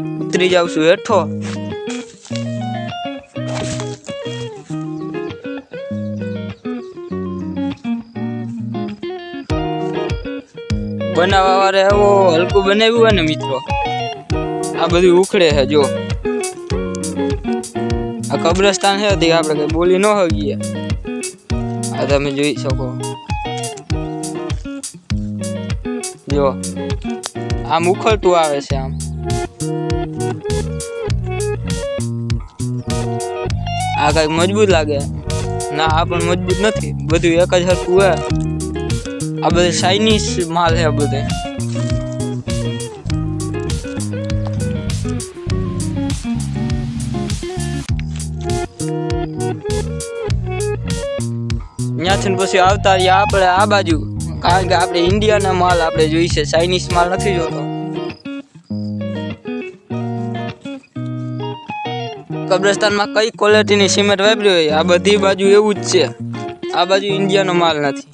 ઉતરી જાઉં છું, હેઠો. બનાવવા વાળે એવો હલકું બનાવ્યું હોય ને, મિત્રો? આ બધું ઉખડે છે, જો. આ કબ્રસ્તાન છે, તે આપણે કઈ બોલી ન હગીએ આ તમે જોઈ શકો. જો. આમ ઉખડતું આવે છે, આમ. આ કંઈક મજબૂત લાગે. ના, આ પણ મજબૂત નથી. બધું એક જ હરખું હોય આ બધું ચાઇનીઝ માલ આ બધે. ત્યાંથી પછી આવતા આપણે આ બાજુ. કારણ કે આપણે ઇન્ડિયાના માલ આપણે જોઈશે ચાઇનીઝ માલ નથી જોતો. કબ્રસ્તાનમાં કઈ ક્વોલિટીની સિમેન્ટ વાપરી હોય, આ બધી બાજુ એવું જ છે. આ બાજુ ઇન્ડિયાનો માલ નથી.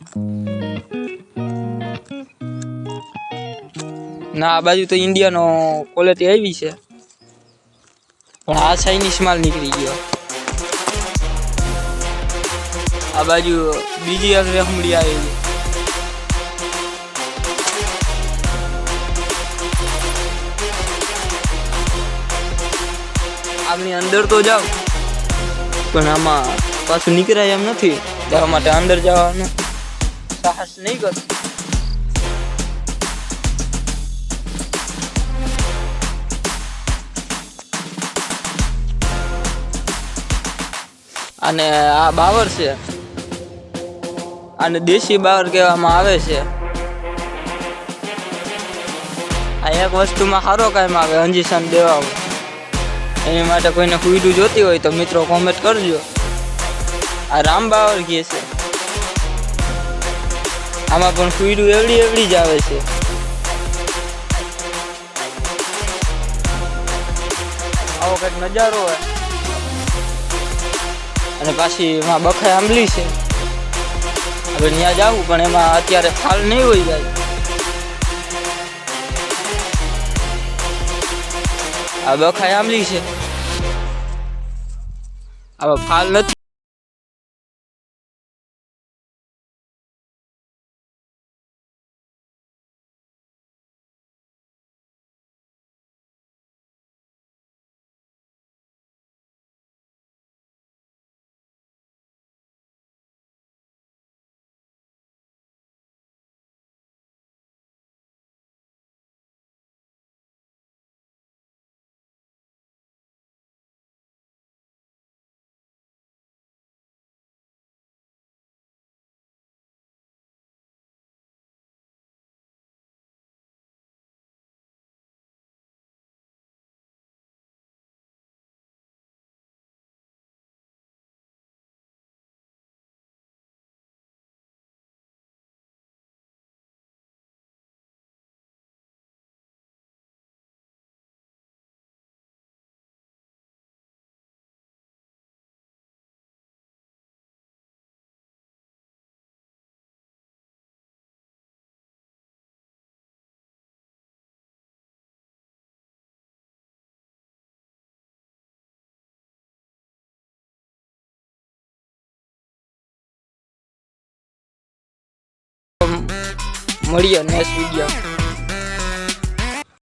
ના, આ બાજુ તો ઇન્ડિયાનો ક્વોલિટી આવી છે. પણ આ ચાઇનીઝ માલ નીકળી ગયો. આ બાજુ બીજી એક રેહમડી આવી આમની અંદર તો જાવ પણ આમાં પાછું નીકળાય એમ નથી. જવા માટે અંદર જવાનું. સાહસ નહીં કરતું અને આ બાવર છે. આને દેશી બાવર કહેવામાં આવે છે. આ એક વસ્તુમાં સારો કામ આવે અંજીસન દેવામાં એની માટે કોઈને કુઈડું જોતી હોય તો મિત્રો કોમેન્ટ કરજો. આ રામ બાવર કહે છે. આમાં પણ કુઈડું એવડી એવડી જ આવે છે. આવો કંઈક નજારો હોય. અને પાછી એમાં બખાય આંબલી છે. હવે ત્યાં જવું, પણ એમાં અત્યારે ફાલ નહીં હોય જાય. આ બખાય આમલી છે. આવા ફાલ નથી. મળીએ નેક્સ્ટ વીડિયો